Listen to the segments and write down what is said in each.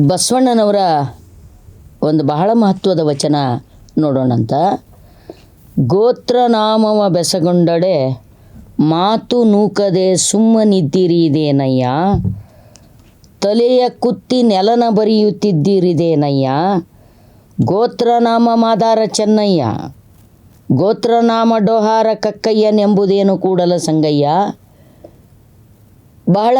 ಬಸವಣ್ಣನವರ ಒಂದು ಬಹಳ ಮಹತ್ವದ ವಚನ ನೋಡೋಣಂತ. ಗೋತ್ರನಾಮವ ಬೆಸಗೊಂಡಡೆ ಮಾತು ನೂಕದೆ ಸುಮ್ಮನಿದ್ದೀರಿದೇನಯ್ಯ ತಲೆಯ ಕುತ್ತಿ ನೆಲನ ಬರೆಯುತ್ತಿದ್ದೀರಿದೇನಯ್ಯ. ಗೋತ್ರನಾಮ ಮಾದಾರ ಚೆನ್ನಯ್ಯ. ಗೋತ್ರನಾಮ ಡೋಹಾರ ಕಕ್ಕಯ್ಯನೆಂಬುದೇನು ಕೂಡಲ ಸಂಗಯ್ಯ. ಬಹಳ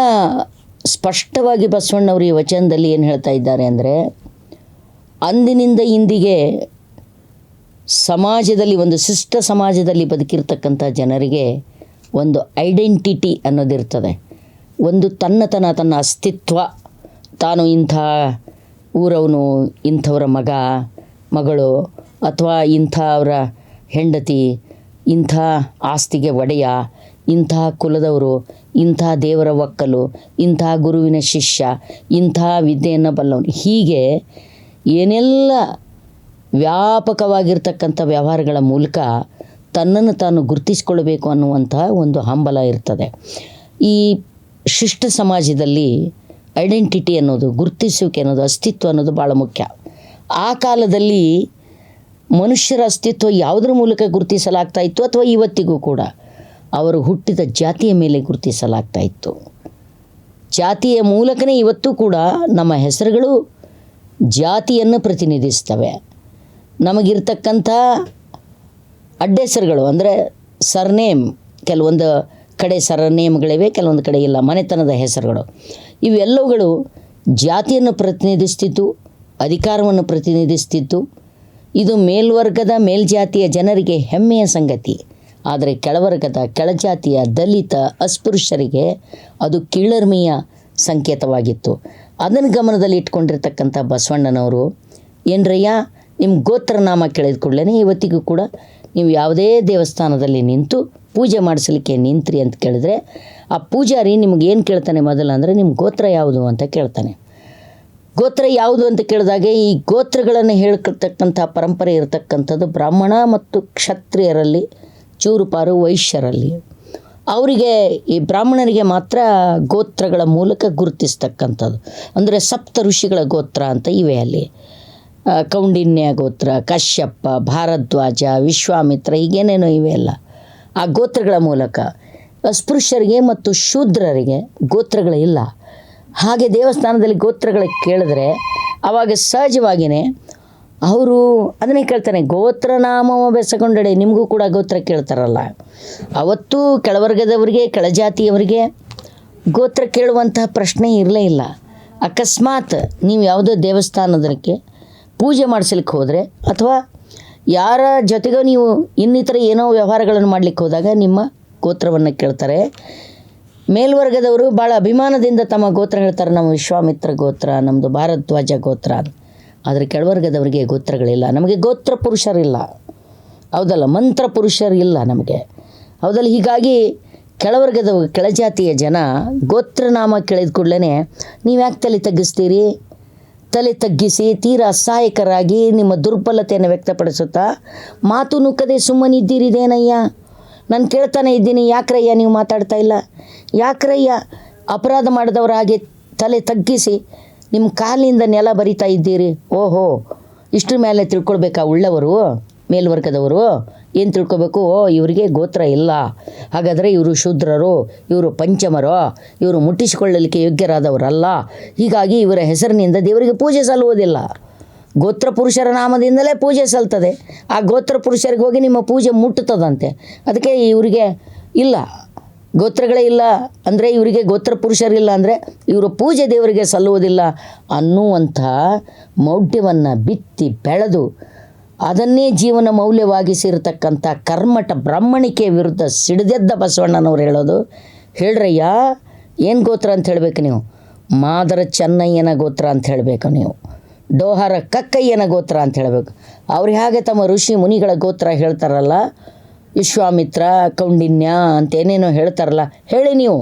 ಸ್ಪಷ್ಟವಾಗಿ ಬಸವಣ್ಣವರು ಈ ವಚನದಲ್ಲಿ ಏನು ಹೇಳ್ತಾ ಇದ್ದಾರೆ ಅಂದರೆ, ಅಂದಿನಿಂದ ಇಂದಿಗೆ ಸಮಾಜದಲ್ಲಿ ಒಂದು ಶಿಷ್ಟ ಸಮಾಜದಲ್ಲಿ ಬದುಕಿರ್ತಕ್ಕಂಥ ಜನರಿಗೆ ಒಂದು ಐಡೆಂಟಿಟಿ ಅನ್ನೋದಿರ್ತದೆ. ಒಂದು ತನ್ನತನ, ತನ್ನ ಅಸ್ತಿತ್ವ. ತಾನು ಇಂಥ ಊರವನು, ಇಂಥವರ ಮಗ, ಮಗಳು, ಅಥವಾ ಇಂಥವರ ಹೆಂಡತಿ, ಇಂಥ ಆಸ್ತಿಗೆ ಒಡೆಯ ಇಂಥ ಕುಲದವರು, ಇಂಥ ದೇವರ ಒಕ್ಕಲು, ಇಂಥ ಗುರುವಿನ ಶಿಷ್ಯ, ಇಂಥ ವಿದ್ಯೆಯನ್ನು ಬಲ್ಲವನು ಹೀಗೆ ಏನೆಲ್ಲ ವ್ಯಾಪಕವಾಗಿರ್ತಕ್ಕಂಥ ವ್ಯವಹಾರಗಳ ಮೂಲಕ ತನ್ನನ್ನು ತಾನು ಗುರುತಿಸಿಕೊಳ್ಳಬೇಕು ಅನ್ನುವಂಥ ಒಂದು ಹಂಬಲ ಇರ್ತದೆ. ಈ ಶಿಷ್ಟ ಸಮಾಜದಲ್ಲಿ ಐಡೆಂಟಿಟಿ ಅನ್ನೋದು, ಗುರುತಿಸುವಿಕೆ ಅನ್ನೋದು, ಅಸ್ತಿತ್ವ ಅನ್ನೋದು ಭಾಳ ಮುಖ್ಯ. ಆ ಕಾಲದಲ್ಲಿ ಮನುಷ್ಯರ ಅಸ್ತಿತ್ವ ಯಾವುದ್ರ ಮೂಲಕ ಗುರುತಿಸಲಾಗ್ತಾ ಇತ್ತು ಅಥವಾ ಇವತ್ತಿಗೂ ಕೂಡ? ಅವರು ಹುಟ್ಟಿದ ಜಾತಿಯ ಮೇಲೆ ಗುರುತಿಸಲಾಗ್ತಾ ಇತ್ತು ಜಾತಿಯ ಮೂಲಕನೇ ಇವತ್ತು ಕೂಡ ನಮ್ಮ ಹೆಸರುಗಳು ಜಾತಿಯನ್ನು ಪ್ರತಿನಿಧಿಸ್ತವೆ. ನಮಗಿರ್ತಕ್ಕಂಥ ಅಡ್ಡೆಸರುಗಳು ಅಂದರೆ ಸರ್ನೇಮ್ ಕೆಲವೊಂದು ಕಡೆ ಸರ್ನೇಮ್ಗಳಿವೆ ಕೆಲವೊಂದು ಕಡೆ ಇಲ್ಲ ಮನೆತನದ ಹೆಸರುಗಳು. ಇವೆಲ್ಲವುಗಳು ಜಾತಿಯನ್ನು ಪ್ರತಿನಿಧಿಸ್ತಿತ್ತು, ಅಧಿಕಾರವನ್ನು ಪ್ರತಿನಿಧಿಸ್ತಿತ್ತು. ಇದು ಮೇಲ್ವರ್ಗದ ಮೇಲ್ಜಾತಿಯ ಜನರಿಗೆ ಹೆಮ್ಮೆಯ ಸಂಗತಿ. ಆದರೆ ಕೆಳವರ್ಗದ ಕೆಳಜಾತಿಯ ದಲಿತ ಅಸ್ಪೃಶ್ಯರಿಗೆ ಅದು ಕೀಳರ್ಮೆಯ ಸಂಕೇತವಾಗಿತ್ತು. ಅದನ್ನು ಗಮನದಲ್ಲಿ ಇಟ್ಕೊಂಡಿರ್ತಕ್ಕಂಥ ಬಸವಣ್ಣನವರು, ಏನ್ರಯ್ಯ ನಿಮ್ಮ ಗೋತ್ರನಾಮ ಕೇಳಿದ ಕೂಡಲೇ ಇವತ್ತಿಗೂ ಕೂಡ ನೀವು ಯಾವುದೇ ದೇವಸ್ಥಾನದಲ್ಲಿ ನಿಂತು ಪೂಜೆ ಮಾಡಿಸಲಿಕ್ಕೆ ನಿಂತ್ರಿ ಅಂತ ಕೇಳಿದ್ರೆ, ಆ ಪೂಜಾರಿ ನಿಮ್ಗೆ ಏನು ಕೇಳ್ತಾನೆ ಮೊದಲು ನಿಮ್ಮ ಗೋತ್ರ ಯಾವುದು ಅಂತ ಕೇಳ್ತಾನೆ. ಗೋತ್ರ ಯಾವುದು ಅಂತ ಕೇಳಿದಾಗ ಈ ಗೋತ್ರಗಳನ್ನು ಹೇಳ್ಕೊಳ್ತಕ್ಕಂಥ ಪರಂಪರೆ ಇರತಕ್ಕಂಥದ್ದು ಬ್ರಾಹ್ಮಣ ಮತ್ತು ಕ್ಷತ್ರಿಯರಲ್ಲಿ ಚೂರುಪಾರು ವೈಶ್ಯರಲ್ಲಿ. ಅವರಿಗೆ ಈ ಬ್ರಾಹ್ಮಣರಿಗೆ ಮಾತ್ರ ಗೋತ್ರಗಳ ಮೂಲಕ ಗುರುತಿಸ್ತಕ್ಕಂಥದ್ದು. ಅಂದರೆ ಸಪ್ತ ಋಷಿಗಳ ಗೋತ್ರ ಅಂತ ಇವೆ ಅಲ್ಲಿ. ಕೌಂಡಿನ್ಯ ಗೋತ್ರ ಕಶ್ಯಪ್ಪ ಭಾರದ್ವಾಜ, ವಿಶ್ವಾಮಿತ್ರ ಹೀಗೇನೇನೋ ಇವೆ ಅಲ್ಲ. ಆ ಗೋತ್ರಗಳ ಮೂಲಕ. ಅಸ್ಪೃಶ್ಯರಿಗೆ ಮತ್ತು ಶೂದ್ರರಿಗೆ ಗೋತ್ರಗಳಿಲ್ಲ ಹಾಗೆ ದೇವಸ್ಥಾನದಲ್ಲಿ ಗೋತ್ರಗಳ ಕೇಳಿದ್ರೆ ಆವಾಗ ಸಹಜವಾಗಿಯೇ ಅವರು ಅದನ್ನೇ ಕೇಳ್ತಾನೆ, ಗೋತ್ರ ನಾಮವ ಬೆಸಗೊಂಡಡೆ, ನಿಮಗೂ ಕೂಡ ಗೋತ್ರ ಕೇಳ್ತಾರಲ್ಲ. ಅವತ್ತು ಕೆಳವರ್ಗದವರಿಗೆ, ಕೆಳಜಾತಿಯವರಿಗೆ ಗೋತ್ರ ಕೇಳುವಂತಹ ಪ್ರಶ್ನೆ ಇರಲೇ ಇಲ್ಲ. ಅಕಸ್ಮಾತ್ ನೀವು ಯಾವುದೋ ದೇವಸ್ಥಾನದಕ್ಕೆ ಪೂಜೆ ಮಾಡಿಸ್ಲಿಕ್ಕೆ ಹೋದರೆ, ಅಥವಾ ಯಾರ ಜೊತೆಗೂ ನೀವು ಇನ್ನಿತರ ಏನೋ ವ್ಯವಹಾರಗಳನ್ನು ಮಾಡಲಿಕ್ಕೆ ಹೋದಾಗ ನಿಮ್ಮ ಗೋತ್ರವನ್ನು ಕೇಳ್ತಾರೆ. ಮೇಲ್ವರ್ಗದವರು ಭಾಳ ಅಭಿಮಾನದಿಂದ ತಮ್ಮ ಗೋತ್ರ ಹೇಳ್ತಾರೆ, ನಮ್ಮ ವಿಶ್ವಾಮಿತ್ರ ಗೋತ್ರ ನಮ್ಮದು ಭಾರದ್ವಾಜ ಗೋತ್ರ ಅಂತ. ಆದರೆ ಕೆಳವರ್ಗದವರಿಗೆ ಗೋತ್ರಗಳಿಲ್ಲ. ನಮಗೆ ಗೋತ್ರ ಪುರುಷರಿಲ್ಲ. ಹೌದಲ್ಲ? ಮಂತ್ರ ಪುರುಷರಿಲ್ಲ ನಮಗೆ. ಹೌದಲ್ಲ? ಹೀಗಾಗಿ ಕೆಳವರ್ಗದ ಕೆಳಜಾತಿಯ ಜನ ಗೋತ್ರನಾಮ ಕೇಳಿದ ಕೂಡಲೇ ನೀವು ಯಾಕೆ ತಲೆ ತಗ್ಗಿಸ್ತೀರಿ? ತಲೆ ತಗ್ಗಿಸಿ ತೀರಾ ಅಸಹಾಯಕರಾಗಿ ನಿಮ್ಮ ದುರ್ಬಲತೆಯನ್ನು ವ್ಯಕ್ತಪಡಿಸುತ್ತಾ ಮಾತು ನುಕ್ಕದೆ ಸುಮ್ಮನಿದ್ದೀರಿದೇನಯ್ಯ ನಾನು ಕೇಳ್ತಾನೆ ಇದ್ದೀನಿ. ಯಾಕ್ರಯ್ಯ ನೀವು ಮಾತಾಡ್ತಾ ಇಲ್ಲ? ಯಾಕ್ರಯ್ಯ? ಅಪರಾಧ ಮಾಡಿದವರಾಗಿ ತಲೆ ತಗ್ಗಿಸಿ ನಿಮ್ಮ ಕಾಲಿನಿಂದ ನೆಲ ಬರಿತಾ ಇದ್ದೀರಿ? ಓಹೋ, ಇಷ್ಟ್ರ ಮೇಲೆ ತಿಳ್ಕೊಳ್ಬೇಕಾ ಉಳ್ಳವರು, ಮೇಲ್ವರ್ಗದವರು? ಏನು ತಿಳ್ಕೊಬೇಕು? ಓ, ಇವರಿಗೆ ಗೋತ್ರ ಇಲ್ಲ. ಹಾಗಾದರೆ ಇವರು ಶೂದ್ರರು, ಇವರು ಪಂಚಮರು, ಇವರು ಮುಟ್ಟಿಸಿಕೊಳ್ಳಲಿಕ್ಕೆ ಯೋಗ್ಯರಾದವರಲ್ಲ. ಹೀಗಾಗಿ ಇವರ ಹೆಸರಿನಿಂದ ದೇವರಿಗೆ ಪೂಜೆ ಸಲ್ಲುವುದಿಲ್ಲ. ಗೋತ್ರ ಪುರುಷರ ನಾಮದಿಂದಲೇ ಪೂಜೆ ಸಲ್ತದೆ. ಆ ಗೋತ್ರ ಪುರುಷರಿಗೆ ಹೋಗಿ ನಿಮ್ಮ ಪೂಜೆ ಮುಟ್ಟುತ್ತದಂತೆ. ಅದಕ್ಕೆ ಇವರಿಗೆ ಇಲ್ಲ. ಗೋತ್ರಗಳೇ ಇಲ್ಲ ಅಂದರೆ ಇವರಿಗೆ ಗೋತ್ರ ಪುರುಷರಿಲ್ಲ ಅಂದರೆ ಇವರು ಪೂಜೆ ದೇವರಿಗೆ ಸಲ್ಲುವುದಿಲ್ಲ ಅನ್ನುವಂಥ ಮೌಢ್ಯವನ್ನು ಬಿತ್ತಿ ಬೆಳೆದು ಅದನ್ನೇ ಜೀವನ ಮೌಲ್ಯವಾಗಿಸಿರತಕ್ಕಂಥ ಕರ್ಮಠ ಬ್ರಾಹ್ಮಣಿಕೆ ವಿರುದ್ಧ ಸಿಡಿದೆದ್ದ ಬಸವಣ್ಣನವ್ರು ಹೇಳೋದು. ಹೇಳ್ರಯ್ಯ, ಏನು ಗೋತ್ರ ಅಂತ ಹೇಳಬೇಕು ನೀವು? ಮಾದರ ಚೆನ್ನಯ್ಯನ ಗೋತ್ರ ಅಂತ ಹೇಳಬೇಕು ನೀವು. ಡೋಹರ ಕಕ್ಕಯ್ಯನ ಗೋತ್ರ ಅಂತ ಹೇಳಬೇಕು. ಅವ್ರು ಹೇಗೆ ತಮ್ಮ ಋಷಿ ಮುನಿಗಳ ಗೋತ್ರ ಹೇಳ್ತಾರಲ್ಲ ವಿಶ್ವಾಮಿತ್ರ, ಕೌಂಡಿನ್ಯ ಅಂತ ಏನೇನೋ ಹೇಳ್ತಾರಲ್ಲ, ಹೇಳಿ ನೀವು.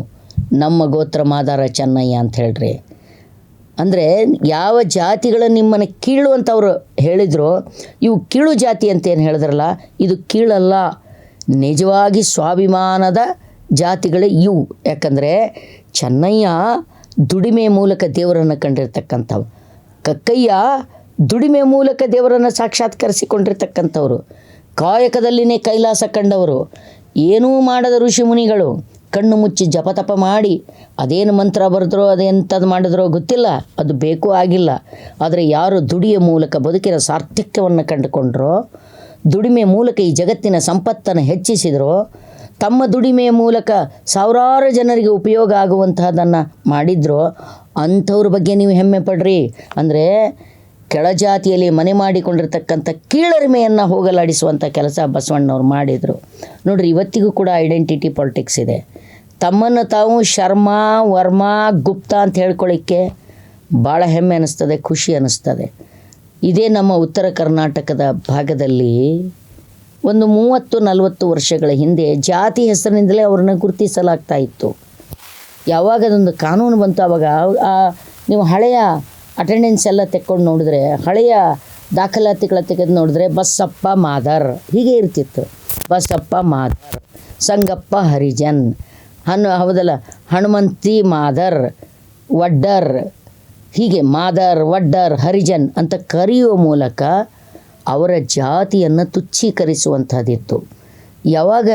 ನಮ್ಮ ಗೋತ್ರ ಮಾದಾರ ಚೆನ್ನಯ್ಯ ಅಂತ ಹೇಳ್ರಿ. ಅಂದರೆ ಯಾವ ಜಾತಿಗಳು ನಿಮ್ಮನ್ನು ಕೀಳು ಅಂತ ಅವರು ಹೇಳಿದರು, ಇವು ಕೀಳು ಜಾತಿ ಅಂತ ಏನು ಹೇಳಿದ್ರಲ್ಲ, ಇದು ಕೀಳಲ್ಲ. ನಿಜವಾಗಿ ಸ್ವಾಭಿಮಾನದ ಜಾತಿಗಳೇ ಇವು. ಯಾಕಂದರೆ ಚೆನ್ನಯ್ಯ ದುಡಿಮೆ ಮೂಲಕ ದೇವರನ್ನು ಕಂಡಿರ್ತಕ್ಕಂಥವು ಕಕ್ಕಯ್ಯ ದುಡಿಮೆ ಮೂಲಕ ದೇವರನ್ನು ಸಾಕ್ಷಾತ್ಕರಿಸಿಕೊಂಡಿರ್ತಕ್ಕಂಥವ್ರು. ಕಾಯಕದಲ್ಲಿನೇ ಕೈಲಾಸ ಕಂಡವರು. ಏನೂ ಮಾಡದ ಋಷಿ ಮುನಿಗಳು ಕಣ್ಣು ಮುಚ್ಚಿ ಜಪತಪ ಮಾಡಿ, ಅದೇನು ಮಂತ್ರ ಬರೆದ್ರೋ, ಅದೆಂಥದ್ದು ಮಾಡಿದ್ರೋ ಗೊತ್ತಿಲ್ಲ. ಅದು ಬೇಕು ಆಗಿಲ್ಲ. ಆದರೆ ಯಾರು ದುಡಿಯ ಮೂಲಕ ಬದುಕಿನ ಸಾರ್ಥಕ್ಯವನ್ನು ಕಂಡುಕೊಂಡ್ರೋ, ದುಡಿಮೆ ಮೂಲಕ ಈ ಜಗತ್ತಿನ ಸಂಪತ್ತನ್ನು ಹೆಚ್ಚಿಸಿದರೋ, ತಮ್ಮ ದುಡಿಮೆಯ ಮೂಲಕ ಸಾವಿರಾರು ಜನರಿಗೆ ಉಪಯೋಗ ಆಗುವಂತಹದನ್ನು ಮಾಡಿದ್ರೋ, ಅಂಥವ್ರ ಬಗ್ಗೆ ನೀವು ಹೆಮ್ಮೆ ಪಡ್ರಿ. ಅಂದರೆ ಕೆಳಜಾತಿಯಲ್ಲಿ ಮನೆ ಮಾಡಿಕೊಂಡಿರ್ತಕ್ಕಂಥ ಕೀಳರಿಮೆಯನ್ನು ಹೋಗಲಾಡಿಸುವಂಥ ಕೆಲಸ ಬಸವಣ್ಣವ್ರು ಮಾಡಿದರು. ನೋಡ್ರಿ, ಇವತ್ತಿಗೂ ಕೂಡ ಐಡೆಂಟಿಟಿ ಪಾಲಿಟಿಕ್ಸ್ ಇದೆ. ತಮ್ಮನ್ನು ತಾವು ಶರ್ಮಾ, ವರ್ಮಾ, ಗುಪ್ತಾ ಅಂತ ಹೇಳ್ಕೊಳ್ಳಿಕ್ಕೆ ಭಾಳ ಹೆಮ್ಮೆ ಅನ್ನಿಸ್ತದೆ ಖುಷಿ ಅನ್ನಿಸ್ತದೆ ಇದೇ ನಮ್ಮ ಉತ್ತರ ಕರ್ನಾಟಕದ ಭಾಗದಲ್ಲಿ ಒಂದು ಮೂವತ್ತು, ನಲವತ್ತು ವರ್ಷಗಳ ಹಿಂದೆ ಜಾತಿ ಹೆಸರಿನಿಂದಲೇ ಅವ್ರನ್ನ ಗುರುತಿಸಲಾಗ್ತಾ ಇತ್ತು. ಯಾವಾಗ ಅದೊಂದು ಕಾನೂನು ಬಂತು ಆವಾಗ ನೀವು ಹಳೆಯ ಅಟೆಂಡೆನ್ಸ್ ಎಲ್ಲ ತೆಕ್ಕೊಂಡು ನೋಡಿದ್ರೆ, ಹಳೆಯ ದಾಖಲಾತಿಗಳ ತೆಗೆದು ನೋಡಿದ್ರೆ ಬಸಪ್ಪ ಮಾದರ್ ಹೀಗೆ ಇರ್ತಿತ್ತು. ಬಸಪ್ಪ ಮಾದರ್, ಸಂಗಪ್ಪ ಹರಿಜನ್, ಹನು, ಹೌದಲ್ಲ, ಹನುಮಂತಿ ಮಾದರ್, ವಡ್ಡರ್, ಹೀಗೆ ಮಾದರ್, ವಡ್ಡರ್, ಹರಿಜನ್ ಅಂತ ಕರೆಯುವ ಮೂಲಕ ಅವರ ಜಾತಿಯನ್ನು ತುಚ್ಛೀಕರಿಸುವಂಥದ್ದಿತ್ತು. ಯಾವಾಗ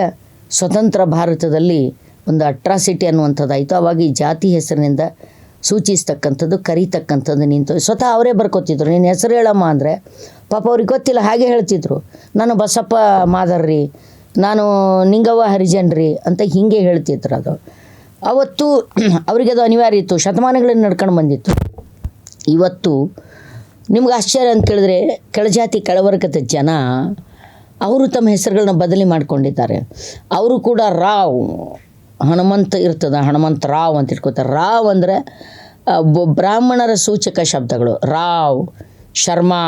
ಸ್ವತಂತ್ರ ಭಾರತದಲ್ಲಿ ಒಂದು ಅಟ್ರಾಸಿಟಿ ಅನ್ನುವಂಥದ್ದಾಯಿತು, ಅವಾಗ ಈ ಜಾತಿ ಹೆಸರಿನಿಂದ ಸೂಚಿಸ್ತಕ್ಕಂಥದ್ದು, ಕರೀತಕ್ಕಂಥದ್ದು ನಿಂತು. ಸ್ವತಃ ಅವರೇ ಬರ್ಕೋತಿದ್ರು. ನಿನ್ನ ಹೆಸರು ಹೇಳಮ್ಮ ಅಂದರೆ, ಪಾಪ ಅವ್ರಿಗೆ ಗೊತ್ತಿಲ್ಲ, ಹಾಗೆ ಹೇಳ್ತಿದ್ರು. ನಾನು ಬಸಪ್ಪ ಮಾದರ್ರಿ ನಾನು ನಿಂಗವ್ವ ಹರಿಜನ್ರಿ ಅಂತ ಹೀಗೆ ಹೇಳ್ತಿದ್ರು ಅದು. ಅವತ್ತು ಅವರಿಗೆ ಅದು ಅನಿವಾರ್ಯ ಇತ್ತು. ಶತಮಾನಗಳನ್ನು ನಡ್ಕೊಂಡು ಬಂದಿತ್ತು. ಇವತ್ತು ನಿಮ್ಗೆ ಆಶ್ಚರ್ಯ ಅಂತ ಕೇಳಿದ್ರೆ, ಕೆಳಜಾತಿ ಕೆಳವರ್ಗದ ಜನ ಅವರು ತಮ್ಮ ಹೆಸರುಗಳನ್ನ ಬದಲಿ ಮಾಡ್ಕೊಂಡಿದ್ದಾರೆ. ಅವರು ಕೂಡ ರಾವ್. ಹನುಮಂತ ಇರ್ತದೆ ಹನುಮಂತ ರಾವ್ ಅಂತ ಇಟ್ಕೋತಾರೆ ರಾವ್ ಅಂದರೆ ಬ್ರಾಹ್ಮಣರ ಸೂಚಕ ಶಬ್ದಗಳು. ರಾವ್, ಶರ್ಮಾ,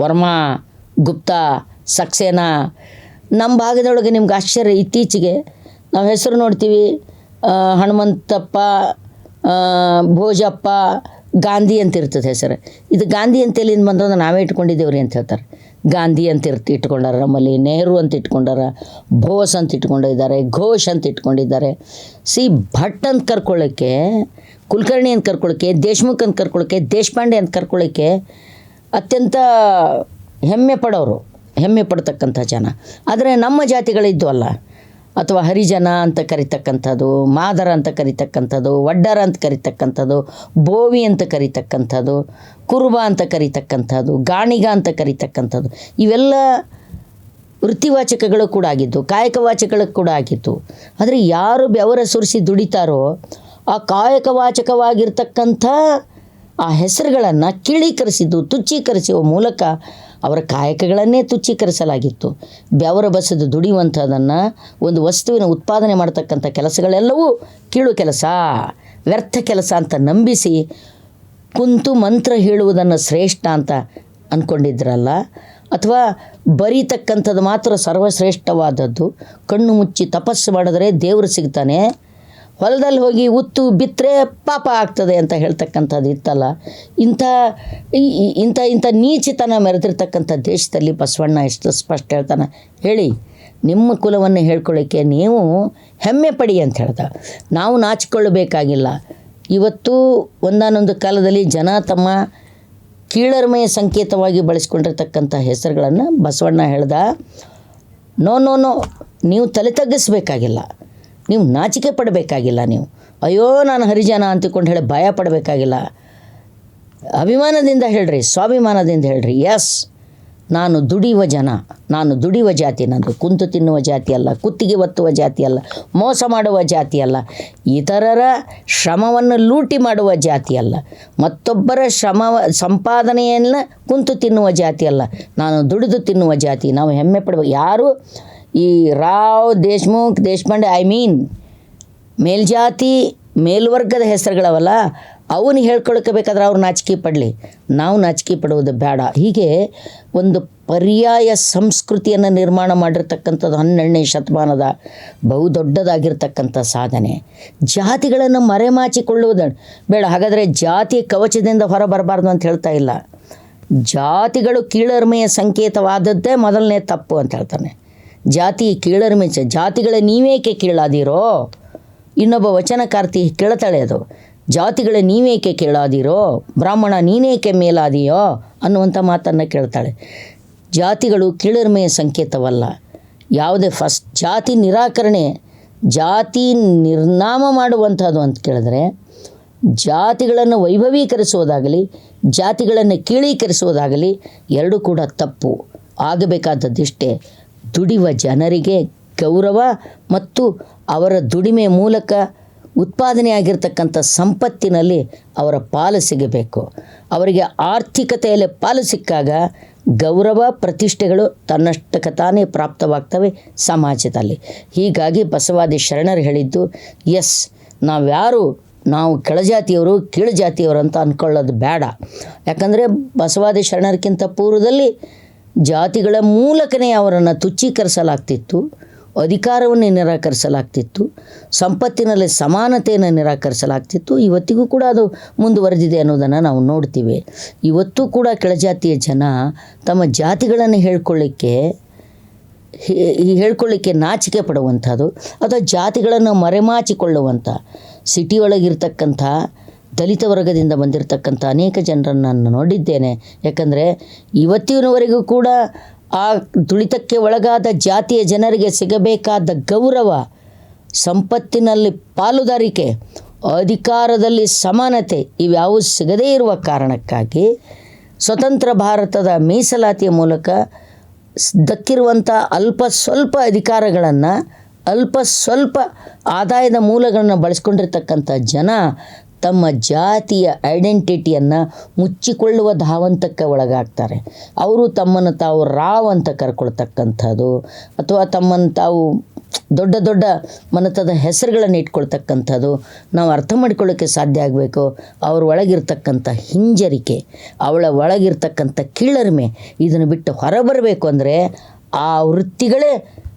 ವರ್ಮಾ, ಗುಪ್ತಾ, ಸಕ್ಸೇನಾ. ನಮ್ಮ ಭಾಗದೊಳಗೆ ನಿಮ್ಗೆ ಆಶ್ಚರ್ಯ, ಇತ್ತೀಚೆಗೆ ನಾವು ಹೆಸರು ನೋಡ್ತೀವಿ ಹನುಮಂತಪ್ಪ ಭೋಜಪ್ಪ, ಗಾಂಧಿ ಅಂತ ಇರ್ತದೆ ಹೆಸರು. ಇದು ಗಾಂಧಿ ಅಂತ ಎಲ್ಲಿಂದ ಬಂದ್ರೆ ನಾವೇ ಇಟ್ಕೊಂಡಿದ್ದೇವ್ರಿ ಅಂತ ಹೇಳ್ತಾರೆ. ಗಾಂಧಿ ಅಂತ ಇರ್ತಿ ಇಟ್ಕೊಂಡಾರ, ನಮ್ಮಲ್ಲಿ ನೆಹರು ಅಂತ ಇಟ್ಕೊಂಡಾರ, ಬೋಸ್ ಅಂತ ಇಟ್ಕೊಂಡಿದ್ದಾರೆ, ಘೋಷ್ ಅಂತ ಇಟ್ಕೊಂಡಿದ್ದಾರೆ. ಸಿ, ಭಟ್ ಅಂತ ಕರ್ಕೊಳ್ಳೋಕ್ಕೆ ಕುಲಕರ್ಣಿ ಅಂತ ಕರ್ಕೊಳ್ಳೋಕ್ಕೆ ದೇಶ್ಮುಖ್ ಅಂತ ಕರ್ಕೊಳ್ಳೋಕ್ಕೆ ದೇಶಪಾಂಡೆ ಅಂತ ಕರ್ಕೊಳ್ಳೋಕ್ಕೆ ಅತ್ಯಂತ ಹೆಮ್ಮೆ ಪಡೋರು, ಹೆಮ್ಮೆ ಪಡ್ತಕ್ಕಂಥ ಜನ. ಆದರೆ ನಮ್ಮ ಜಾತಿಗಳಿದ್ದು ಅಥವಾ ಹರಿಜನ ಅಂತ ಕರಿತಕ್ಕಂಥದ್ದು, ಮಾದರ ಅಂತ ಕರಿತಕ್ಕಂಥದ್ದು, ವಡ್ಡರ ಅಂತ ಕರಿತಕ್ಕಂಥದ್ದು, ಬೋವಿ ಅಂತ ಕರಿತಕ್ಕಂಥದ್ದು, ಕುರುಬ ಅಂತ ಕರಿತಕ್ಕಂಥದ್ದು, ಗಾಣಿಗ ಅಂತ ಕರಿತಕ್ಕಂಥದ್ದು, ಇವೆಲ್ಲ ವೃತ್ತಿವಾಚಕಗಳು ಕೂಡ ಆಗಿದ್ದು, ಕಾಯಕವಾಚಕಗಳು ಕೂಡ ಆಗಿತ್ತು ಆದರೆ ಯಾರು ಬೆವರ ಸುರಿಸಿ ದುಡಿತಾರೋ, ಆ ಕಾಯಕವಾಚಕವಾಗಿರ್ತಕ್ಕಂಥ ಆ ಹೆಸರುಗಳನ್ನು ಕಿಳೀಕರಿಸಿದ್ದು ತುಚ್ಚೀಕರಿಸುವ ಮೂಲಕ ಅವರ ಕಾಯಕಗಳನ್ನೇ ತುಚ್ಛೀಕರಿಸಲಾಗಿತ್ತು. ಬೆವರ ಬಸದ ದುಡಿಯುವಂಥದ್ದನ್ನು ಒಂದು ವಸ್ತುವಿನ ಉತ್ಪಾದನೆ ಮಾಡ್ತಕ್ಕಂಥ ಕೆಲಸಗಳೆಲ್ಲವೂ ಕೀಳು ಕೆಲಸ, ವ್ಯರ್ಥ ಕೆಲಸ ಅಂತ ನಂಬಿಸಿ ಕುಂತು ಮಂತ್ರ ಹೇಳುವುದನ್ನು ಶ್ರೇಷ್ಠ ಅಂತ ಅಂದ್ಕೊಂಡಿದ್ರಲ್ಲ ಅಥವಾ ಬರೀತಕ್ಕಂಥದ್ದು ಮಾತ್ರ ಸರ್ವಶ್ರೇಷ್ಠವಾದದ್ದು, ಕಣ್ಣು ಮುಚ್ಚಿ ತಪಸ್ಸು ಮಾಡಿದ್ರೆ ದೇವರು ಸಿಗ್ತಾನೆ ಹೊಲದಲ್ಲಿ ಹೋಗಿ ಉತ್ತು ಬಿತ್ತರೆ ಪಾಪ ಆಗ್ತದೆ ಅಂತ ಹೇಳ್ತಕ್ಕಂಥದ್ದು ಇತ್ತಲ್ಲ. ಇಂಥ ಇಂಥ ಇಂಥ ನೀಚಿತನ ಮೆರೆದಿರ್ತಕ್ಕಂಥ ದೇಶದಲ್ಲಿ ಬಸವಣ್ಣ ಎಷ್ಟು ಸ್ಪಷ್ಟ ಹೇಳ್ತಾನೆ. ಹೇಳಿ, ನಿಮ್ಮ ಕುಲವನ್ನು ಹೇಳ್ಕೊಳ್ಳೋಕ್ಕೆ ನೀವು ಹೆಮ್ಮೆ ಪಡಿ ಅಂತ ಹೇಳ್ದ. ನಾವು ನಾಚಿಕೊಳ್ಳಬೇಕಾಗಿಲ್ಲ. ಇವತ್ತು ಒಂದಾನೊಂದು ಕಾಲದಲ್ಲಿ ಜನ ತಮ್ಮ ಕೀಳರ್ಮೆಯ ಸಂಕೇತವಾಗಿ ಬಳಸ್ಕೊಂಡಿರ್ತಕ್ಕಂಥ ಹೆಸರುಗಳನ್ನು ಬಸವಣ್ಣ ಹೇಳ್ದ. ನೋ ನೋ ನೋ, ನೀವು ತಲೆ ತಗ್ಗಿಸ್ಬೇಕಾಗಿಲ್ಲ. ನೀವು ನಾಚಿಕೆ ಪಡಬೇಕಾಗಿಲ್ಲ ನೀವು. ಅಯ್ಯೋ, ನಾನು ಹರಿಜನ ಅಂತಿಕೊಂಡು ಹೇಳಿ ಭಯ ಪಡಬೇಕಾಗಿಲ್ಲ. ಅಭಿಮಾನದಿಂದ ಹೇಳ್ರಿ, ಸ್ವಾಭಿಮಾನದಿಂದ ಹೇಳ್ರಿ. ಎಸ್ ನಾನು ದುಡಿಯುವ ಜನ, ನಾನು ದುಡಿಯುವ ಜಾತಿ, ನಂದು ಕುಂತು ತಿನ್ನುವ ಜಾತಿ ಅಲ್ಲ, ಕುತ್ತಿಗೆ ಒತ್ತುವ ಜಾತಿ ಅಲ್ಲ, ಮೋಸ ಮಾಡುವ ಜಾತಿ ಅಲ್ಲ, ಇತರರ ಶ್ರಮವನ್ನು ಲೂಟಿ ಮಾಡುವ ಜಾತಿ ಅಲ್ಲ, ಮತ್ತೊಬ್ಬರ ಶ್ರಮ, ಸಂಪಾದನೆಯನ್ನು ಕುಂತು ತಿನ್ನುವ ಜಾತಿ ಅಲ್ಲ, ನಾನು ದುಡಿದು ತಿನ್ನುವ ಜಾತಿ, ನಾವು ಹೆಮ್ಮೆ ಪಡಬೇಕು. ಯಾರು ಈ ರಾವ್ ದೇಶ್ಮುಖ್, ದೇಶಪಾಂಡೆ ಐ ಮೀನ್ ಮೇಲ್ಜಾತಿ, ಮೇಲ್ವರ್ಗದ ಹೆಸರುಗಳವಲ್ಲ, ಅವನು ಹೇಳ್ಕೊಳ್ಕೋಬೇಕಾದ್ರೆ ಅವ್ರು ನಾಚಿಕೆ ಪಡಲಿ. ನಾವು ನಾಚಿಕೆ ಪಡುವುದು ಬೇಡ. ಹೀಗೆ ಒಂದು ಪರ್ಯಾಯ ಸಂಸ್ಕೃತಿಯನ್ನು ನಿರ್ಮಾಣ ಮಾಡಿರ್ತಕ್ಕಂಥದ್ದು ಹನ್ನೆರಡನೇ ಶತಮಾನದ ಬಹುದೊಡ್ಡದಾಗಿರ್ತಕ್ಕಂಥ ಸಾಧನೆ. ಜಾತಿಗಳನ್ನು ಮರೆಮಾಚಿಕೊಳ್ಳುವುದು ಬೇಡ. ಹಾಗಾದರೆ ಜಾತಿ ಕವಚದಿಂದ ಹೊರ ಬರಬಾರ್ದು ಅಂತ ಹೇಳ್ತಾ ಇಲ್ಲ. ಜಾತಿಗಳು ಕೀಳರ್ಮೆಯ ಸಂಕೇತವಾದದ್ದೇ ಮೊದಲನೇ ತಪ್ಪು ಅಂತ ಹೇಳ್ತಾನೆ. ಜಾತಿ ಕೀಳರ್ ಚ- ಜಾತಿಗಳ ನೀವೇಕೆ ಕೀಳಾದಿರೋ ಇನ್ನೊಬ್ಬ ವಚನಕಾರ್ತಿ ಕೇಳ್ತಾಳೆ ಅದು. ಜಾತಿಗಳ ನೀವೇಕೆ ಕೇಳಾದಿರೋ ಬ್ರಾಹ್ಮಣ ನೀನೇಕೆ ಮೇಲಾದಿಯೋ? ಅನ್ನುವಂಥ ಮಾತನ್ನು ಕೇಳ್ತಾಳೆ. ಜಾತಿಗಳು ಕೀಳರಿಮೆಯ ಸಂಕೇತವಲ್ಲ. ಯಾವುದೇ ಫಸ್ಟ್ ಜಾತಿ ನಿರಾಕರಣೆ, ಜಾತಿ ನಿರ್ನಾಮ ಮಾಡುವಂಥದ್ದು ಅಂತ ಕೇಳಿದ್ರೆ, ಜಾತಿಗಳನ್ನು ವೈಭವೀಕರಿಸುವುದಾಗಲಿ, ಜಾತಿಗಳನ್ನು ಕೀಳೀಕರಿಸುವುದಾಗಲಿ ಎರಡೂ ಕೂಡ ತಪ್ಪು. ಆಗಬೇಕಾದದ್ದಿಷ್ಟೇ. ದುಡಿಯುವ ಜನರಿಗೆ ಗೌರವ ಮತ್ತು ಅವರ ದುಡಿಮೆ ಮೂಲಕ ಉತ್ಪಾದನೆಯಾಗಿರ್ತಕ್ಕಂಥ ಸಂಪತ್ತಿನಲ್ಲಿ ಅವರ ಪಾಲು ಸಿಗಬೇಕು. ಅವರಿಗೆ ಆರ್ಥಿಕತೆಯಲ್ಲಿ ಪಾಲು ಸಿಕ್ಕಾಗ ಗೌರವ ಪ್ರತಿಷ್ಠೆಗಳು ತನ್ನಷ್ಟಕ್ಕೆ ತಾನೇ ಪ್ರಾಪ್ತವಾಗ್ತವೆ ಸಮಾಜದಲ್ಲಿ. ಹೀಗಾಗಿ ಬಸವಾದಿ ಶರಣರು ಹೇಳಿದ್ದು, ಎಸ್, ನಾವ್ಯಾರು, ನಾವು ಕೆಳಜಾತಿಯವರು ಕೀಳು ಜಾತಿಯವರು ಅಂತ ಅಂದ್ಕೊಳ್ಳೋದು ಬೇಡ. ಯಾಕಂದರೆ ಬಸವಾದಿ ಶರಣರಿಗಿಂತ ಪೂರ್ವದಲ್ಲಿ ಜಾತಿಗಳ ಮೂಲಕನೇ ಅವರನ್ನು ತುಚ್ಛೀಕರಿಸಲಾಗ್ತಿತ್ತು, ಅಧಿಕಾರವನ್ನು ನಿರಾಕರಿಸಲಾಗ್ತಿತ್ತು, ಸಂಪತ್ತಿನಲ್ಲಿ ಸಮಾನತೆಯನ್ನು ನಿರಾಕರಿಸಲಾಗ್ತಿತ್ತು. ಇವತ್ತಿಗೂ ಕೂಡ ಅದು ಮುಂದುವರೆದಿದೆ ಅನ್ನೋದನ್ನು ನಾವು ನೋಡ್ತೀವಿ. ಇವತ್ತು ಕೂಡ ಕೆಳಜಾತಿಯ ಜನ ತಮ್ಮ ಜಾತಿಗಳನ್ನು ಹೇಳ್ಕೊಳ್ಳಿಕ್ಕೆ ಹೇಳ್ಕೊಳ್ಳಿಕ್ಕೆ ನಾಚಿಕೆ ಪಡುವಂಥದ್ದು ಅಥವಾ ಜಾತಿಗಳನ್ನು ಮರೆಮಾಚಿಕೊಳ್ಳುವಂಥ ಸಿಟಿ ಒಳಗಿರ್ತಕ್ಕಂಥ ದಲಿತ ವರ್ಗದಿಂದ ಬಂದಿರತಕ್ಕಂಥ ಅನೇಕ ಜನರನ್ನು ನಾನು ನೋಡಿದ್ದೇನೆ. ಯಾಕಂದರೆ ಇವತ್ತಿನವರೆಗೂ ಕೂಡ ಆ ತುಳಿತಕ್ಕೆ ಒಳಗಾದ ಜಾತಿಯ ಜನರಿಗೆ ಸಿಗಬೇಕಾದ ಗೌರವ, ಸಂಪತ್ತಿನಲ್ಲಿ ಪಾಲುದಾರಿಕೆ, ಅಧಿಕಾರದಲ್ಲಿ ಸಮಾನತೆ ಇವ್ಯಾವು ಸಿಗದೇ ಇರುವ ಕಾರಣಕ್ಕಾಗಿ ಸ್ವತಂತ್ರ ಭಾರತದ ಮೀಸಲಾತಿಯ ಮೂಲಕ ದಕ್ಕಿರುವಂಥ ಅಲ್ಪ ಸ್ವಲ್ಪ ಅಧಿಕಾರಗಳನ್ನು, ಅಲ್ಪ ಸ್ವಲ್ಪ ಆದಾಯದ ಮೂಲಗಳನ್ನು ಬಳಸ್ಕೊಂಡಿರ್ತಕ್ಕಂಥ ಜನ ತಮ್ಮ ಜಾತಿಯ ಐಡೆಂಟಿಟಿಯನ್ನು ಮುಚ್ಚಿಕೊಳ್ಳುವ ಧಾವಂತಕ್ಕೆ ಒಳಗಾಗ್ತಾರೆ. ಅವರು ತಮ್ಮನ್ನು ತಾವು ರಾವ್ ಅಂತ ಕರ್ಕೊಳ್ತಕ್ಕಂಥದ್ದು, ಅಥವಾ ತಮ್ಮನ್ನು ತಾವು ದೊಡ್ಡ ದೊಡ್ಡ ಮನತದ ಹೆಸರುಗಳನ್ನು ಇಟ್ಕೊಳ್ತಕ್ಕಂಥದ್ದು, ನಾವು ಅರ್ಥ ಮಾಡಿಕೊಳ್ಳೋಕ್ಕೆ ಸಾಧ್ಯ ಆಗಬೇಕು. ಅವ್ರ ಒಳಗಿರ್ತಕ್ಕಂಥ ಹಿಂಜರಿಕೆ, ಅವಳ ಒಳಗಿರ್ತಕ್ಕಂಥ ಕೀಳರಿಮೆ ಇದನ್ನು ಬಿಟ್ಟು ಹೊರಬರಬೇಕು ಅಂದರೆ ಆ ವೃತ್ತಿಗಳೇ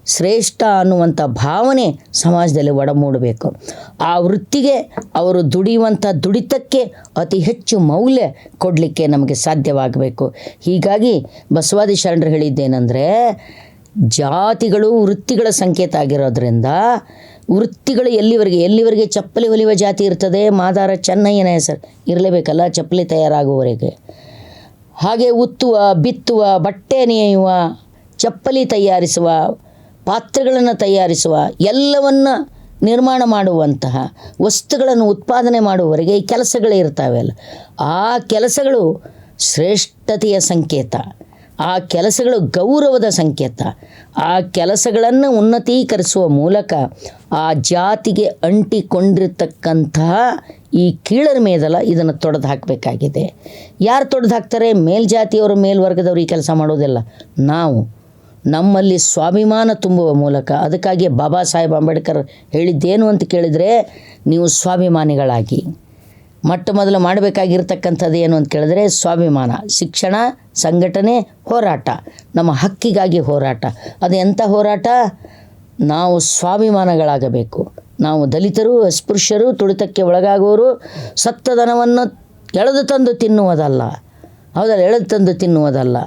ಶ್ರೇಷ್ಠ ಅನ್ನುವಂಥ ಭಾವನೆ ಸಮಾಜದಲ್ಲಿ ಒಡಮೂಡಬೇಕು. ಆ ವೃತ್ತಿಗೆ ಅವರು ದುಡಿಯುವಂಥ ದುಡಿತಕ್ಕೆ ಅತಿ ಹೆಚ್ಚು ಮೌಲ್ಯ ಕೊಡಲಿಕ್ಕೆ ನಮಗೆ ಸಾಧ್ಯವಾಗಬೇಕು. ಹೀಗಾಗಿ ಬಸವಾದಿ ಶರಣರು ಹೇಳಿದ್ದೇನೆಂದರೆ, ಜಾತಿಗಳು ವೃತ್ತಿಗಳ ಸಂಕೇತ ಆಗಿರೋದ್ರಿಂದ ವೃತ್ತಿಗಳು ಎಲ್ಲಿವರೆಗೆ ಎಲ್ಲಿವರೆಗೆ ಚಪ್ಪಲಿ ಹೊಲಿಯುವ ಜಾತಿ ಇರ್ತದೆ? ಮಾದಾರ ಚೆನ್ನಯ್ಯನ ಹೆಸರು. ಇರಲೇಬೇಕಲ್ಲ, ಚಪ್ಪಲಿ ತಯಾರಾಗುವವರೆಗೆ. ಹಾಗೆ ಉತ್ತುವ, ಬಿತ್ತುವ, ಬಟ್ಟೆ ನೇಯುವ, ಚಪ್ಪಲಿ ತಯಾರಿಸುವ ಪಾತ್ರೆಗಳನ್ನು ತಯಾರಿಸುವ, ಎಲ್ಲವನ್ನು ನಿರ್ಮಾಣ ಮಾಡುವಂತಹ, ವಸ್ತುಗಳನ್ನು ಉತ್ಪಾದನೆ ಮಾಡುವವರೆಗೆ ಈ ಕೆಲಸಗಳೇ ಅಲ್ಲ. ಆ ಕೆಲಸಗಳು ಶ್ರೇಷ್ಠತೆಯ ಸಂಕೇತ. ಆ ಕೆಲಸಗಳು ಗೌರವದ ಸಂಕೇತ. ಆ ಕೆಲಸಗಳನ್ನು ಉನ್ನತೀಕರಿಸುವ ಮೂಲಕ ಆ ಜಾತಿಗೆ ಅಂಟಿಕೊಂಡಿರ್ತಕ್ಕಂತಹ ಈ ಕೀಳರ ಮೇದಲ ಇದನ್ನು ತೊಡೆದು ಹಾಕಬೇಕಾಗಿದೆ. ಯಾರು ತೊಡೆದು ಹಾಕ್ತಾರೆ? ಮೇಲ್ಜಾತಿಯವರು, ಮೇಲ್ವರ್ಗದವರು ಈ ಕೆಲಸ ಮಾಡೋದಿಲ್ಲ. ನಾವು. ನಮ್ಮಲ್ಲಿ ಸ್ವಾಭಿಮಾನ ತುಂಬುವ ಮೂಲಕ ಅದಕ್ಕಾಗಿ ಬಾಬಾ ಸಾಹೇಬ್ ಅಂಬೇಡ್ಕರ್ ಹೇಳಿದ್ದೇನು ಅಂತ ಕೇಳಿದರೆ, ನೀವು ಸ್ವಾಭಿಮಾನಿಗಳಾಗಿ. ಮೊಟ್ಟ ಮೊದಲು ಮಾಡಬೇಕಾಗಿರ್ತಕ್ಕಂಥದ್ದು ಏನು ಅಂತ ಕೇಳಿದ್ರೆ, ಸ್ವಾಭಿಮಾನ, ಶಿಕ್ಷಣ, ಸಂಘಟನೆ, ಹೋರಾಟ, ನಮ್ಮ ಹಕ್ಕಿಗಾಗಿ ಹೋರಾಟ. ಅದು ಎಂಥ ಹೋರಾಟ? ನಾವು ಸ್ವಾಭಿಮಾನಗಳಾಗಬೇಕು. ನಾವು ದಲಿತರು, ಅಸ್ಪೃಶ್ಯರು ತುಳಿತಕ್ಕೆ ಒಳಗಾಗುವವರು ಸತ್ತದನವನ್ನು ಎಳೆದು ತಂದು ತಿನ್ನುವುದಲ್ಲ. ಹೌದಲ್ಲ, ಎಳೆದು ತಂದು ತಿನ್ನುವುದಲ್ಲ.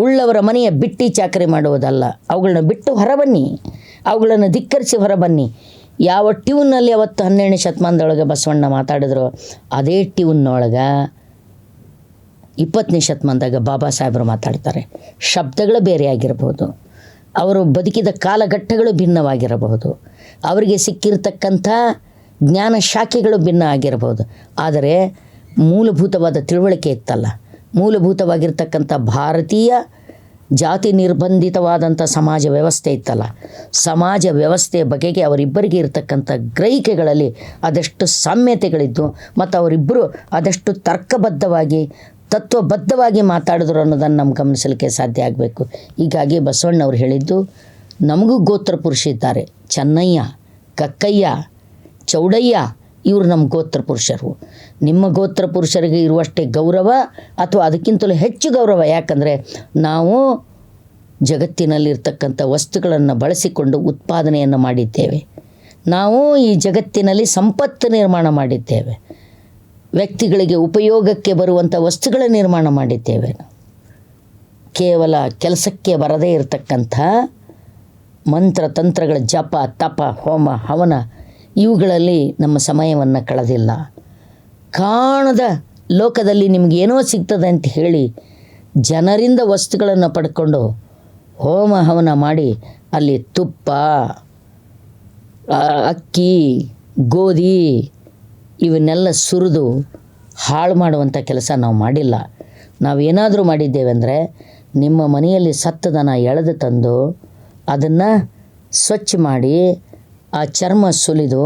ಉಳ್ಳವರ ಮನೆಯ ಬಿಟ್ಟಿ ಚಾಕರಿ ಮಾಡುವುದಲ್ಲ. ಅವುಗಳನ್ನ ಬಿಟ್ಟು ಹೊರಬನ್ನಿ. ಅವುಗಳನ್ನು ಧಿಕ್ಕರಿಸಿ ಹೊರಬನ್ನಿ. ಯಾವ ಟ್ಯೂನ್ನಲ್ಲಿ ಅವತ್ತು ಹನ್ನೆರಡನೇ ಶತಮಾನದೊಳಗೆ ಬಸವಣ್ಣ ಮಾತಾಡಿದ್ರು, ಅದೇ ಟ್ಯೂನ್ನೊಳಗೆ ಇಪ್ಪತ್ತನೇ ಶತಮಾನದಾಗ ಬಾಬಾ ಸಾಹೇಬರು ಮಾತಾಡ್ತಾರೆ. ಶಬ್ದಗಳು ಬೇರೆಯಾಗಿರಬಹುದು ಅವರು ಬದುಕಿದ ಕಾಲಘಟ್ಟಗಳು ಭಿನ್ನವಾಗಿರಬಹುದು. ಅವರಿಗೆ ಸಿಕ್ಕಿರತಕ್ಕಂಥ ಜ್ಞಾನ ಶಾಖೆಗಳು ಭಿನ್ನ ಆಗಿರಬಹುದು. ಆದರೆ ಮೂಲಭೂತವಾದ ತಿಳುವಳಿಕೆ ಇತ್ತಲ್ಲ. ಮೂಲಭೂತವಾಗಿರ್ತಕ್ಕಂಥ ಭಾರತೀಯ ಜಾತಿ ನಿರ್ಬಂಧಿತವಾದಂಥ ಸಮಾಜ ವ್ಯವಸ್ಥೆ ಇತ್ತಲ್ಲ, ಸಮಾಜ ವ್ಯವಸ್ಥೆಯ ಬಗೆಗೆ ಅವರಿಬ್ಬರಿಗೆ ಇರತಕ್ಕಂಥ ಗ್ರಹಿಕೆಗಳಲ್ಲಿ ಅದೆಷ್ಟು ಸಾಮ್ಯತೆಗಳಿದ್ದು ಮತ್ತು ಅವರಿಬ್ಬರು ಅದೆಷ್ಟು ತರ್ಕಬದ್ಧವಾಗಿ, ತತ್ವಬದ್ಧವಾಗಿ ಮಾತಾಡಿದ್ರು ಅನ್ನೋದನ್ನು ನಮ್ಮ ಗಮನಿಸಲಿಕ್ಕೆ ಸಾಧ್ಯ ಆಗಬೇಕು. ಹೀಗಾಗಿ ಬಸವಣ್ಣವ್ರು ಹೇಳಿದ್ದು, ನಮಗೂ ಗೋತ್ರ ಪುರುಷ ಇದ್ದಾರೆ. ಚೆನ್ನಯ್ಯ, ಕಕ್ಕಯ್ಯ, ಚೌಡಯ್ಯ, ಇವರು ನಮ್ಮ ಗೋತ್ರ ಪುರುಷರು. ನಿಮ್ಮ ಗೋತ್ರ ಪುರುಷರಿಗೆ ಇರುವಷ್ಟೇ ಗೌರವ ಅಥವಾ ಅದಕ್ಕಿಂತಲೂ ಹೆಚ್ಚು ಗೌರವ? ಯಾಕಂದರೆ ನಾವು ಜಗತ್ತಿನಲ್ಲಿರ್ತಕ್ಕಂಥ ವಸ್ತುಗಳನ್ನು ಬಳಸಿಕೊಂಡು ಉತ್ಪಾದನೆಯನ್ನು ಮಾಡಿದ್ದೇವೆ. ನಾವು ಈ ಜಗತ್ತಿನಲ್ಲಿ ಸಂಪತ್ತು ನಿರ್ಮಾಣ ಮಾಡಿದ್ದೇವೆ. ವ್ಯಕ್ತಿಗಳಿಗೆ ಉಪಯೋಗಕ್ಕೆ ಬರುವಂಥ ವಸ್ತುಗಳ ನಿರ್ಮಾಣ ಮಾಡಿದ್ದೇವೆ ಕೇವಲ ಕೆಲಸಕ್ಕೆ ಬರದೇ ಇರತಕ್ಕಂಥ ಮಂತ್ರ, ತಂತ್ರಗಳ ಜಪ, ತಪ, ಹೋಮ, ಹವನ ಇವುಗಳಲ್ಲಿ ನಮ್ಮ ಸಮಯವನ್ನು ಕಳೆದಿಲ್ಲ. ಕಾಣದ ಲೋಕದಲ್ಲಿ ನಿಮಗೇನೋ ಸಿಗ್ತದೆ ಅಂತ ಹೇಳಿ ಜನರಿಂದ ವಸ್ತುಗಳನ್ನು ಪಡ್ಕೊಂಡು ಹೋಮ ಹವನ ಮಾಡಿ ಅಲ್ಲಿ ತುಪ್ಪ ಅಕ್ಕಿ, ಗೋಧಿ ಇವನ್ನೆಲ್ಲ ಸುರಿದು ಹಾಳು ಮಾಡುವಂಥ ಕೆಲಸ ನಾವು ಮಾಡಿಲ್ಲ. ನಾವೇನಾದರೂ ಮಾಡಿದ್ದೇವೆ ಅಂದರೆ ನಿಮ್ಮ ಮನೆಯಲ್ಲಿ ಸತ್ತದನ ಎಳೆದು ತಂದು ಅದನ್ನು ಸ್ವಚ್ಛ ಮಾಡಿ ಆ ಚರ್ಮ ಸುಲಿದು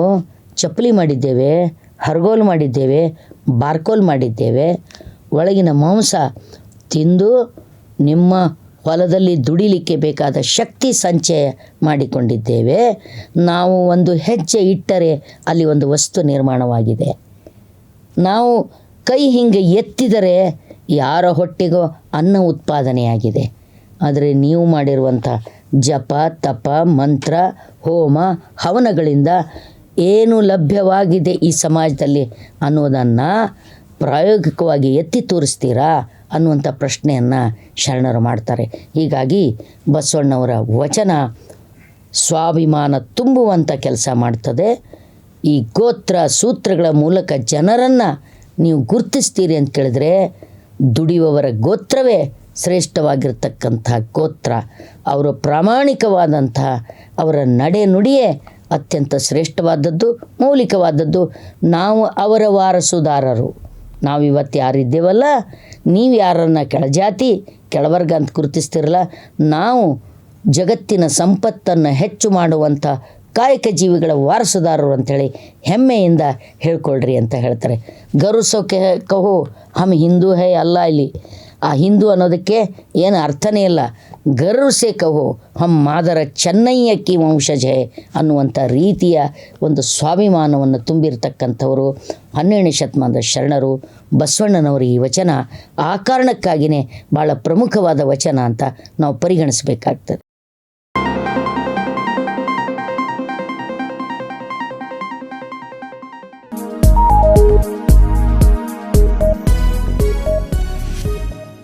ಚಪ್ಪಲಿ ಮಾಡಿದ್ದೇವೆ. ಹರಗೋಲು ಮಾಡಿದ್ದೇವೆ, ಬಾರ್ಕೋಲ್ ಮಾಡಿದ್ದೇವೆ. ಒಳಗಿನ ಮಾಂಸ ತಿಂದು ನಿಮ್ಮ ಹೊಲದಲ್ಲಿ ದುಡಿಲಿಕ್ಕೆ ಬೇಕಾದ ಶಕ್ತಿ ಸಂಚಯ ಮಾಡಿಕೊಂಡಿದ್ದೇವೆ. ನಾವು ಒಂದು ಹೆಜ್ಜೆ ಇಟ್ಟರೆ ಅಲ್ಲಿ ಒಂದು ವಸ್ತು ನಿರ್ಮಾಣವಾಗಿದೆ. ನಾವು ಕೈ ಹಿಂಗೆ ಎತ್ತಿದರೆ ಯಾರ ಹೊಟ್ಟೆಗೋ ಅನ್ನ ಉತ್ಪಾದನೆಯಾಗಿದೆ. ಆದರೆ ನೀವು ಮಾಡಿರುವಂಥ ಜಪ, ತಪ, ಮಂತ್ರ, ಹೋಮ, ಹವನಗಳಿಂದ ಏನು ಲಭ್ಯವಾಗಿದೆ ಈ ಸಮಾಜದಲ್ಲಿ ಅನ್ನೋದನ್ನು ಪ್ರಾಯೋಗಿಕವಾಗಿ ಎತ್ತಿ ತೋರಿಸ್ತೀರಾ ಅನ್ನುವಂಥ ಪ್ರಶ್ನೆಯನ್ನು ಶರಣರು ಮಾಡ್ತಾರೆ. ಹೀಗಾಗಿ ಬಸವಣ್ಣವರ ವಚನ ಸ್ವಾಭಿಮಾನ ತುಂಬುವಂಥ ಕೆಲಸ ಮಾಡ್ತದೆ. ಈ ಗೋತ್ರ ಸೂತ್ರಗಳ ಮೂಲಕ ಜನರನ್ನು ನೀವು ಗುರುತಿಸ್ತೀರಿ ಅಂತ ಕೇಳಿದ್ರೆ ದುಡಿಯುವವರ ಗೋತ್ರವೇ ಶ್ರೇಷ್ಠವಾಗಿರ್ತಕ್ಕಂಥ ಗೋತ್ರ. ಅವರು ಪ್ರಾಮಾಣಿಕವಾದಂಥ ಅವರ ನಡೆ ನುಡಿಯೇ ಅತ್ಯಂತ ಶ್ರೇಷ್ಠವಾದದ್ದು, ಮೌಲಿಕವಾದದ್ದು ನಾವು ಅವರ ವಾರಸುದಾರರು. ನಾವು ಇವತ್ತು ಯಾರಿದ್ದೇವಲ್ಲ? ನೀವು ಯಾರನ್ನ ಕೆಳಜಾತಿ ಕೆಳವರ್ಗ ಅಂತ ಗುರುತಿಸ್ತಿರಲ್ಲ, ನಾವು ಜಗತ್ತಿನ ಸಂಪತ್ತನ್ನು ಹೆಚ್ಚು ಮಾಡುವಂಥ ಕಾಯಕ ಜೀವಿಗಳ ವಾರಸುದಾರರು ಅಂಥೇಳಿ ಹೆಮ್ಮೆಯಿಂದ ಹೇಳ್ಕೊಳ್ರಿ ಅಂತ ಹೇಳ್ತಾರೆ. ಗರುಸೋಕೆ ಕಹೋ ಹಮ್ ಹಿಂದೂ ಹೇ ಅಲ್ಲ ಇಲ್ಲಿ. ಆ ಹಿಂದೂ ಅನ್ನೋದಕ್ಕೆ ಏನು ಅರ್ಥನೇ ಇಲ್ಲ. ಗರ್ವಸೆ ಕಹೋ, ಹಮ್ ಮಾದರ ಚೆನ್ನಯ್ಯ ಕಿ ವಂಶಜ ಅನ್ನುವಂಥ ರೀತಿಯ ಒಂದು ಸ್ವಾಭಿಮಾನವನ್ನು ತುಂಬಿರ್ತಕ್ಕಂಥವರು ಹನ್ನೆರಡನೇ ಶತಮಾನದ ಶರಣರು, ಬಸವಣ್ಣನವರ ಈ ವಚನ ಆ ಕಾರಣಕ್ಕಾಗಿಯೇ ಭಾಳ ಪ್ರಮುಖವಾದ ವಚನ ಅಂತ ನಾವು ಪರಿಗಣಿಸಬೇಕಾಗ್ತದೆ.